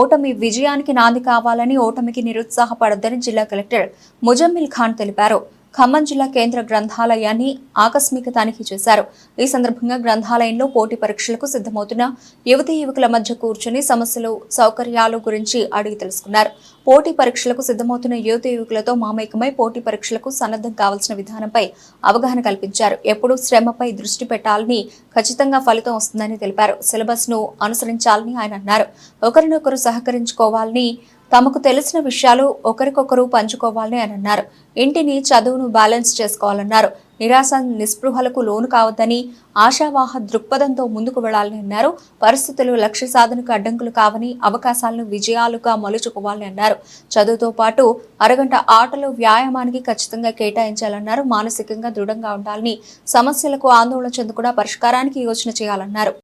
ఓటమి విజయానికి నాంది కావాలని ఓటమికి నిరుత్సాహపడొద్దని జిల్లా కలెక్టర్ ముజమ్మిల్ ఖాన్ తెలిపారు. ఖమ్మం జిల్లా కేంద్ర గ్రంథాలయాన్ని ఆకస్మిక తనిఖీ చేశారు. ఈ సందర్భంగా గ్రంథాలయంలో పోటీ పరీక్షలకు సిద్ధమవుతున్న యువతీ యువకుల మధ్య కూర్చుని సమస్యలు సౌకర్యాలు గురించి అడిగి తెలుసుకున్నారు. పోటీ పరీక్షలకు సిద్ధమవుతున్న యువతీ యువకులతో మామేకమై పోటీ పరీక్షలకు సన్నద్ధం కావాల్సిన విధానంపై అవగాహన కల్పించారు. ఎప్పుడూ శ్రమపై దృష్టి పెట్టాలని ఖచ్చితంగా ఫలితం వస్తుందని తెలిపారు. సిలబస్ను అనుసరించాలని ఆయన అన్నారు. ఒకరినొకరు సహకరించుకోవాలని తమకు తెలిసిన విషయాలు ఒకరికొకరు పంచుకోవాలని ఆయన అన్నారు. ఇంటిని చదువును బ్యాలెన్స్ చేసుకోవాలన్నారు. నిరాశ నిస్పృహలకు లోను కావద్దని ఆశావాహ దృక్పథంతో ముందుకు వెళ్ళాలని అన్నారు. పరిస్థితులు లక్ష్య సాధనకు అడ్డంకులు కావని అవకాశాలను విజయాలుగా మలుచుకోవాలని అన్నారు. చదువుతో పాటు అరగంట ఆటలు వ్యాయామానికి ఖచ్చితంగా కేటాయించాలన్నారు. మానసికంగా దృఢంగా ఉండాలని సమస్యలకు ఆందోళన చెందకుండా పరిష్కారానికి యోచన చేయాలన్నారు.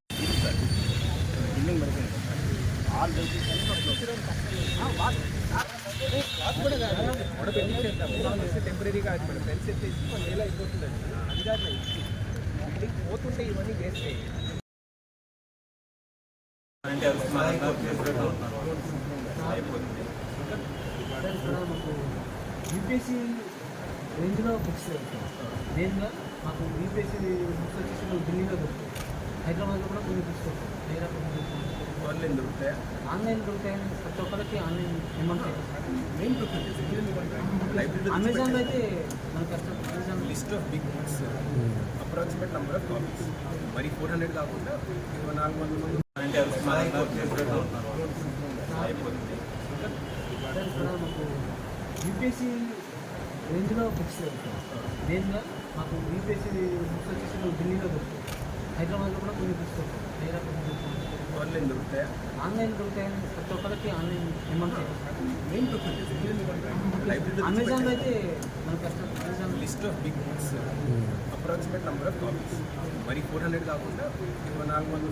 టెంపరీగా మేడం ఫెన్స్ ఎత్తేసి మన నెల అయిపోతుంది అది కాదు బిల్డింగ్ పోతుంటే ఇవన్నీ వేస్ట్ యూపీఎస్సీ రేంజ్లో బుక్స్ దొరుకుతాయి మాకు యూపీఎస్సీ బుక్స్ వచ్చేసి మనకు ఢిల్లీలో దొరుకుతాయి హైదరాబాద్లో కూడా కొన్ని బుక్స్ దొరుకుతాయి ఆన్లైన్ దొరుకుతాయా? ఆన్లైన్ దొరుకుతాయని ప్రతి ఒక్కరికి ఆన్లైన్ ఏమంటాయి అమెజాన్లో అయితే మనకు Amazon list of big books approximate number of copies మరి ఫోర్ హండ్రెడ్ కాకుండా ఇరవై నాలుగు వందల మంది అయిపోతుంది ఇక్కడ మాకు యూపీఎస్సీ రేంజ్లో బుక్స్ దేనిలో మాకు యూపీఎస్సీ బుక్స్ వచ్చేసి ఢిల్లీలో దొరుకుతాయి. హైదరాబాద్లో కూడా కొన్ని బుక్స్ దొరుకుతాయి ఆన్లైన్ దొరుకుతాయా? ఆన్లైన్ దొరుకుతాయని ప్రతి ఒక్కరికి ఆన్లైన్ మెయిన్ లైబ్రరీ అమెజాన్లో అయితే మనకు అసలు Amazon list of big books approximate number of copies. మరి ఫోర్ హండ్రెడ్ కాకుండా ఇరవై నాలుగు వందల